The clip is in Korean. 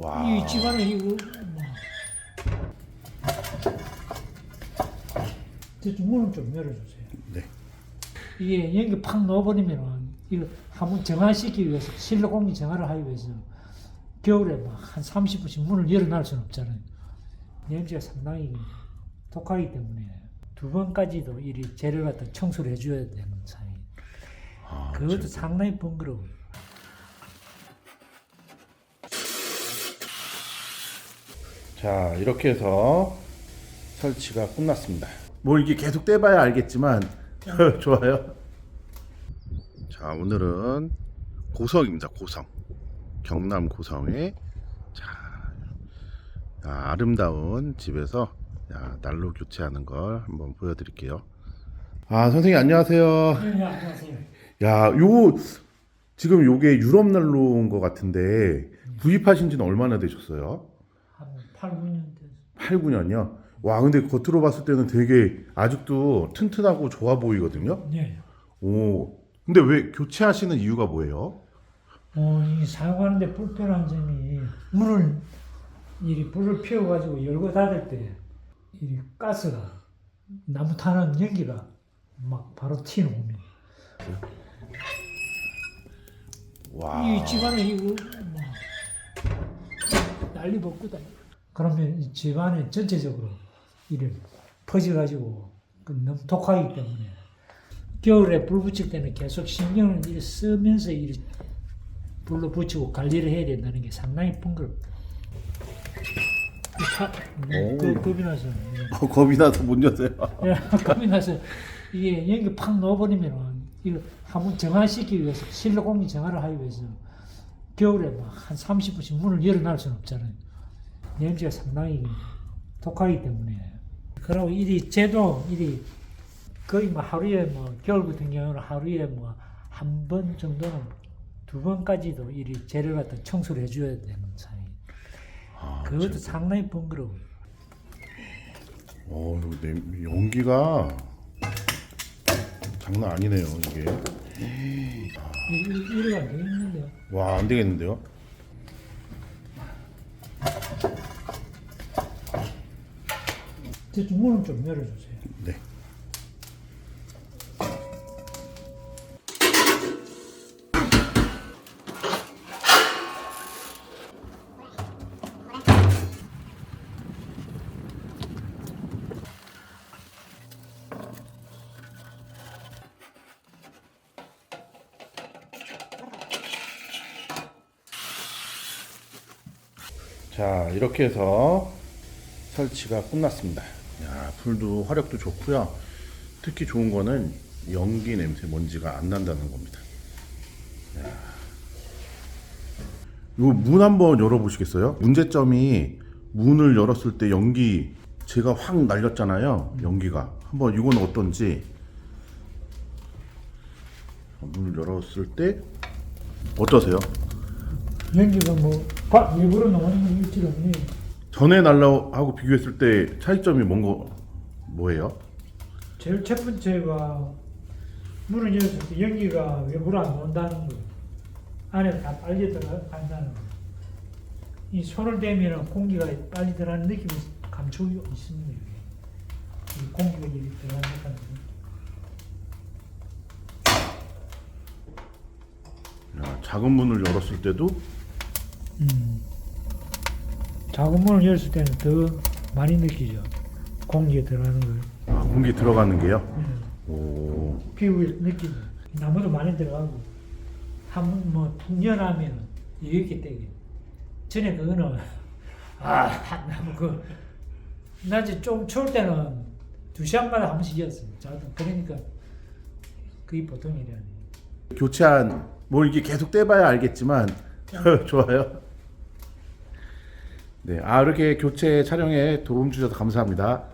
와. 이 집안에 이거 뭐. 대충 문을 좀 열어주세요. 네. 이게 연기 팍 넣어버리면은 이거 한번 정화시키기 위해서 실내 공기 정화를 하기 위해서 겨울에 막 한 30분씩 문을 열어놓을 수는 없잖아요. 냄새가 상당히 독하기 때문에 두 번까지도 이리 재를 갖다 청소를 해줘야 되는 사이. 아, 그것도 저- 상당히 번거로워요. 자, 이렇게 해서 설치가 끝났습니다. 뭐 이게 계속 떼봐야 알겠지만 좋아요. 자, 오늘은 고성입니다. 고성. 경남 고성의 자, 아, 아름다운 집에서 야, 난로 교체하는 걸 한번 보여드릴게요. 아, 선생님 안녕하세요. 네, 안녕하세요. 야, 요 지금 요게 유럽 난로인 것 같은데 구입하신 지는 얼마나 되셨어요? 한 8, 9년 됐어요. 8, 9년이요? 와, 근데 겉으로 봤을 때는 되게 아직도 튼튼하고 좋아 보이거든요? 네. 오, 근데 왜 교체하시는 이유가 뭐예요? 어, 이 사용하는데 불편한 점이 문을 이리 불을 피워가지고 열고 닫을 때 이 가스가 나무 타는 연기가 막 바로 튀는 겁니다. 와, 이 집안에 이거 뭐 난리 벗고 다니. 그러면 이 집안에 전체적으로 이를 퍼져가지고 그 너무 독하기 때문에 겨울에 불 붙일 때는 계속 신경을 이렇게 쓰면서 이렇게 불로 붙이고 관리를 해야 된다는 게 상당히 번거롭다. 이 파- 오. 그, 겁이 나서 어, 겁이 나서 못 여세요. 예, 겁이 나서 이게 연기 팍 넣어버리면은 이거 한번 정화시키기 위해서 실내 공기 정화를 하기 위해서 겨울에 막 한 30분씩 문을 열어놓을 수는 없잖아요. 냄새가 상당히 독하기 때문에. 그리고 이리 제도 이리 거의 뭐 하루에 뭐 겨울 같은 경우는 하루에 뭐 한 번 정도는 두 번까지도 이리 재를 갖다 청소를 해줘야 되는 사이. 아, 그것도 상당히 번거로워요. 어, 냄- 연기가 장난 아니네요, 이게. 이- 이- 이래가 안 되겠는데요. 와, 안 되겠는데요? 대충 문을 좀 열어주세요. 네. 자, 이렇게 해서 설치가 끝났습니다. 야, 불도 화력도 좋고요. 특히 좋은 거는 연기 냄새 먼지가 안 난다는 겁니다. 이거 문 한번 열어보시겠어요? 문제점이 문을 열었을 때 연기 제가 확 날렸잖아요. 연기가 한번 이건 어떤지 문을 열었을 때 어떠세요? 연기가 뭐 과- 일부러 나오는 건 일치가 없네요. 전에 날라하고 비교했을 때 차이점이 뭔거 뭐예요? 제일 첫 번째가 문을 열었을 때 연기가 외부로 안 나온다는 거. 안에 다 빨리 들어간다는 거. 이 손을 대면 공기가 빨리 들어가는 느낌이 감촉이 있습니다. 이 공기가 이렇게 들어간다는 거. 야, 작은 문을 열었을 때도 음. 작은 문을 열었을 때는 더 많이 느끼죠. 공기가 들어가는 걸. 아, 공기 들어가는 게요. 음. 오, 피부에 느끼죠. 나무도 많이 들어가고 한번 뭐푹 연하면 이렇게 떼게. 전에 그거는 아 나무 그 낮에 좀 추울 때는 두 시간마다 한 번씩 이었어요. 그러니까 그게 보통이라. 교체한 뭐 이게 계속 떼봐야 알겠지만 좋아요. 네, 아 이렇게 교체 촬영에 도움 주셔서 감사합니다.